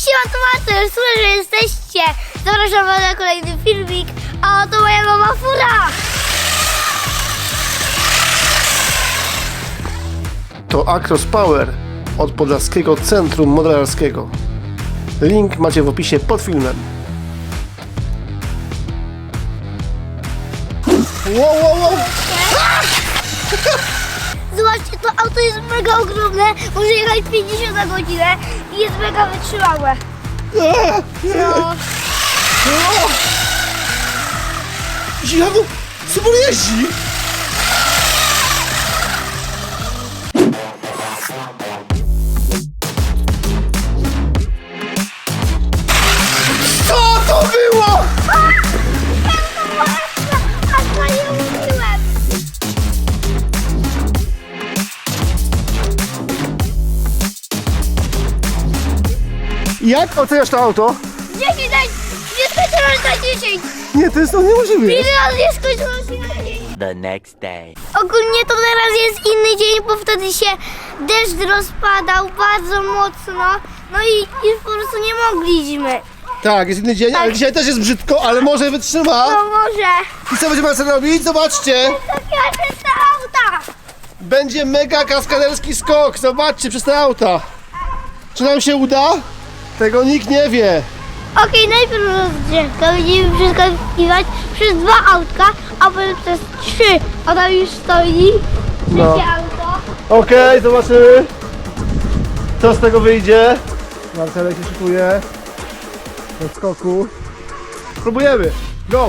Siema, to Marcel, słyszę, że jesteście. Zapraszam was na kolejny filmik, a oto moja mama fura. To Acros Power od Podlaskiego Centrum Modelarskiego. Link macie w opisie pod filmem. Wow, wow, wow. Zobaczcie, to auto jest mega ogromne, może jechać 50 na godzinę i jest mega wytrzymałe. No, Zjawu, co pan jeździ? Jak oceniasz to auto? 10 na, nie skończyłam na 10. Nie, to jest to niemożliwe. Ile razy nie skończyłam się na 10. the next day. Ogólnie to teraz jest inny dzień, bo wtedy się deszcz rozpadał bardzo mocno. No i już po prostu nie mogliśmy. Tak, jest inny dzień, ale dzisiaj też jest brzydko, ale może wytrzyma. No może. I co będziemy sobie robić? Zobaczcie! Takie czyste auta. Będzie mega kaskaderski skok. Zobaczcie przez te auta. Czy nam się uda? Tego nikt nie wie. Okej, najpierw rozgrzewka. Będziemy przeskakiwać przez dwa autka, a potem przez trzy. A tam już stoi trzecie No. auto. Okej, zobaczymy. Co z tego wyjdzie? Marcelek się szykuje. Do skoku. Próbujemy. Go!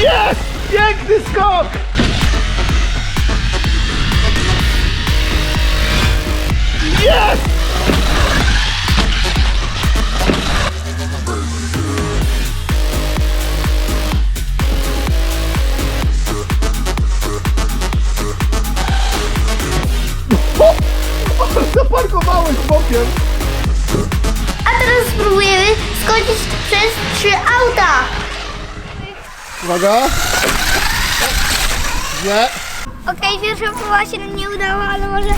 Jest! Piękny skok! Jest! Bokiem. A teraz spróbujemy skoczyć przez trzy auta. Uwaga. Nie. Okej, pierwsza próba się nam nie udała, ale może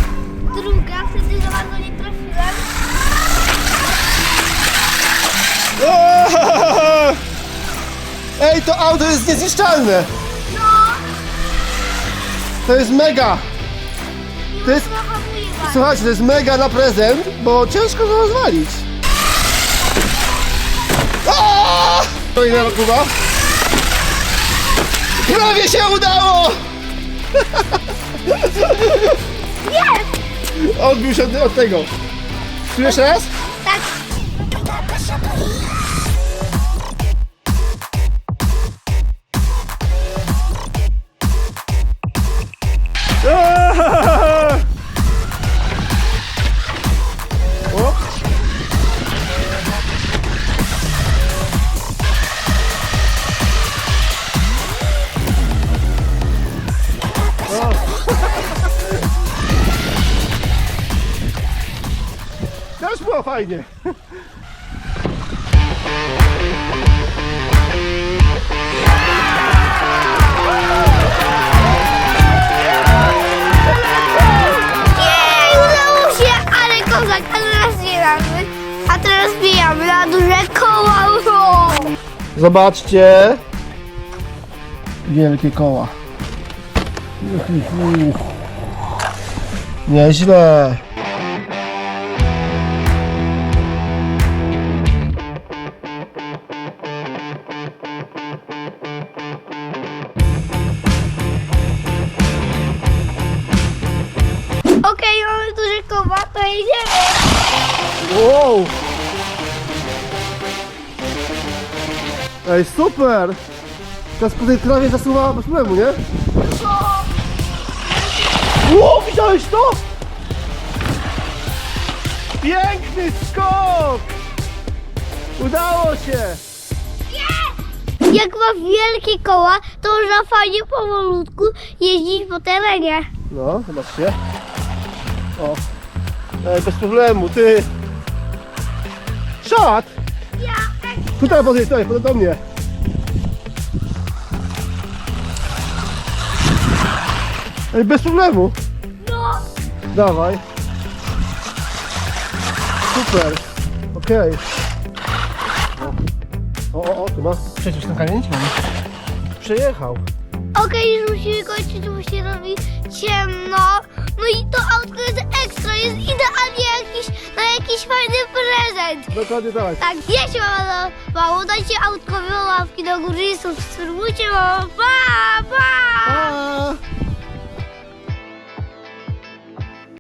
druga, wtedy za bardzo nie trafiłem. Eee! Ej, to auto jest niezniszczalne. No, To jest mega. To jest. Słuchajcie, to jest mega na prezent, bo ciężko go rozwalić. Aaaa! Kolejna próba. Prawie się udało! Jest! Odbił się od, od tego. Czujesz raz? Fajnie. Jej, udało się, ale kozak, a teraz zbieramy. A teraz bijamy na duże koła. Zobaczcie. Wielkie koła. Nieźle. Wow. Ej, super. Teraz po tej trawie zasuwa bez problemu, nie? Ło, widziałeś to? Piękny skok! Udało się! Jak ma wielkie koła, to można fajnie powolutku jeździć po terenie. No, zobaczcie. O. Ej, bez problemu, ty. Ja, Tutaj podejdź, tutaj, podejdź do mnie. Ej, bez problemu. no, Dawaj. super. Okej. O, o, o, tu ma. Przecież ten kamień? Przejechał. Okej, już musimy kończyć, bo się robi ciemno. No i to autko jest ekstra, jest idealnie jakiś, na jakiś fajny prezent. Dokładnie tak. Tak, jeśli wam podobało, dajcie autkowe łapki do góry i subskrybujcie, bo pa, pa!